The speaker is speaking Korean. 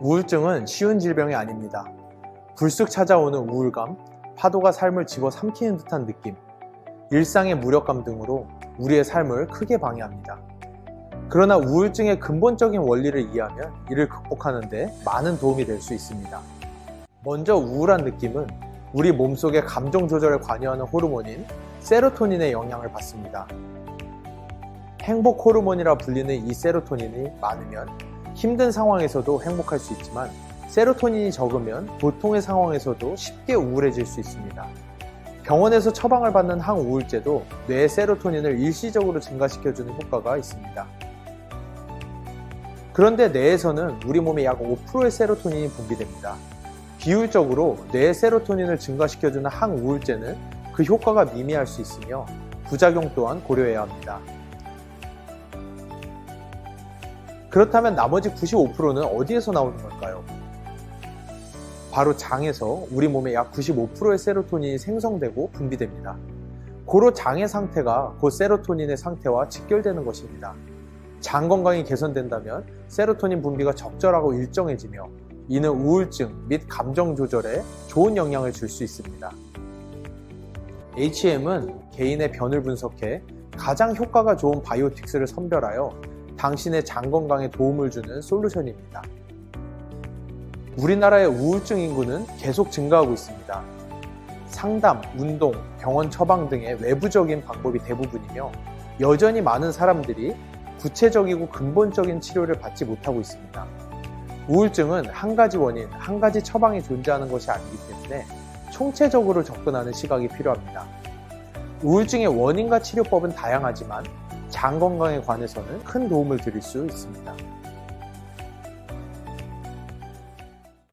우울증은 쉬운 질병이 아닙니다. 불쑥 찾아오는 우울감, 파도가 삶을 집어삼키는 듯한 느낌, 일상의 무력감 등으로 우리의 삶을 크게 방해합니다. 그러나 우울증의 근본적인 원리를 이해하면 이를 극복하는데 많은 도움이 될 수 있습니다. 먼저 우울한 느낌은 우리 몸속의 감정 조절에 관여하는 호르몬인 세로토닌의 영향을 받습니다. 행복 호르몬이라 불리는 이 세로토닌이 많으면 힘든 상황에서도 행복할 수 있지만 세로토닌이 적으면 보통의 상황에서도 쉽게 우울해질 수 있습니다. 병원에서 처방을 받는 항우울제도 뇌의 세로토닌을 일시적으로 증가시켜주는 효과가 있습니다. 그런데 뇌에서는 우리 몸의 약 5%의 세로토닌이 분비됩니다. 비율적으로 뇌의 세로토닌을 증가시켜주는 항우울제는 그 효과가 미미할 수 있으며 부작용 또한 고려해야 합니다. 그렇다면 나머지 95%는 어디에서 나오는 걸까요? 바로 장에서 우리 몸의 약 95%의 세로토닌이 생성되고 분비됩니다. 고로 장의 상태가 곧 세로토닌의 상태와 직결되는 것입니다. 장 건강이 개선된다면 세로토닌 분비가 적절하고 일정해지며 이는 우울증 및 감정 조절에 좋은 영향을 줄 수 있습니다. HM은 개인의 변을 분석해 가장 효과가 좋은 바이오틱스를 선별하여 당신의 장 건강에 도움을 주는 솔루션입니다. 우리나라의 우울증 인구는 계속 증가하고 있습니다. 상담, 운동, 병원 처방 등의 외부적인 방법이 대부분이며 여전히 많은 사람들이 구체적이고 근본적인 치료를 받지 못하고 있습니다. 우울증은 한 가지 원인, 한 가지 처방이 존재하는 것이 아니기 때문에 총체적으로 접근하는 시각이 필요합니다. 우울증의 원인과 치료법은 다양하지만 장 건강에 관해서는 큰 도움을 드릴 수 있습니다.